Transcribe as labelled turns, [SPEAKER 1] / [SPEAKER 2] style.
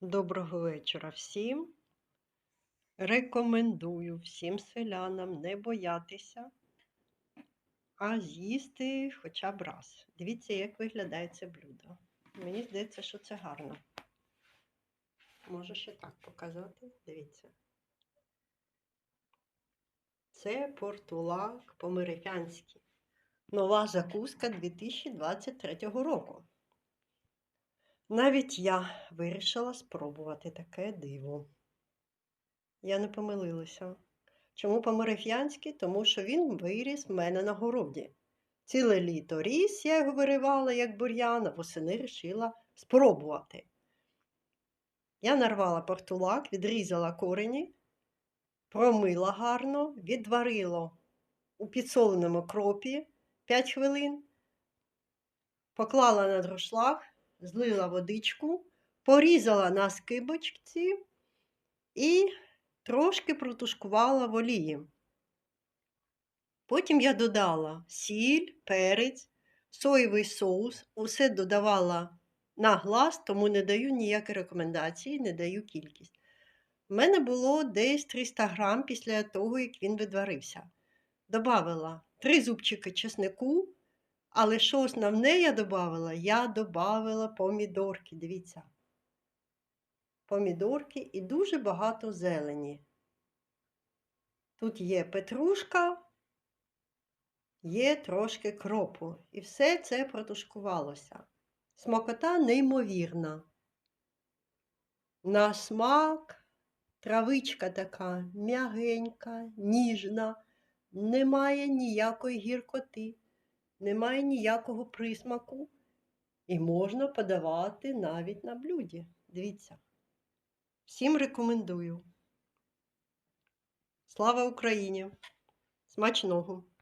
[SPEAKER 1] Доброго вечора всім. Рекомендую всім селянам не боятися, а з'їсти хоча б раз. Дивіться, як виглядає це блюдо. Мені здається, що це гарно. Можу ще так показати. Дивіться. Це портулак померифянський. Нова закуска 2023 року. Навіть я вирішила спробувати таке диво. Я не помилилася. Чому по-мореф'янськи? Тому що він виріс в мене на городі. Ціле літо ріс, я його виривала, як бур'ян, а восени вирішила спробувати. Я нарвала портулак, відрізала корені, промила гарно, відварила у підсоленому кропі 5 хвилин, поклала на друшлаг, злила водичку, порізала на скибочці і трошки протушкувала в олії. Потім я додала сіль, перець, соєвий соус, усе додавала на глаз, тому не даю ніякі рекомендації, не даю кількість. У мене було десь 300 грам після того, як він відварився. Добавила 3 зубчики чеснику, але що основне я додавала? Я додавала помідорки, дивіться. Помідорки і дуже багато зелені. Тут є петрушка, є трошки кропу. І все це протушкувалося. Смакота неймовірна. На смак травичка така м'ягенька, ніжна, немає ніякої гіркоти, немає ніякого присмаку. І можна подавати навіть на блюді. Дивіться. Всім рекомендую. Слава Україні! Смачного!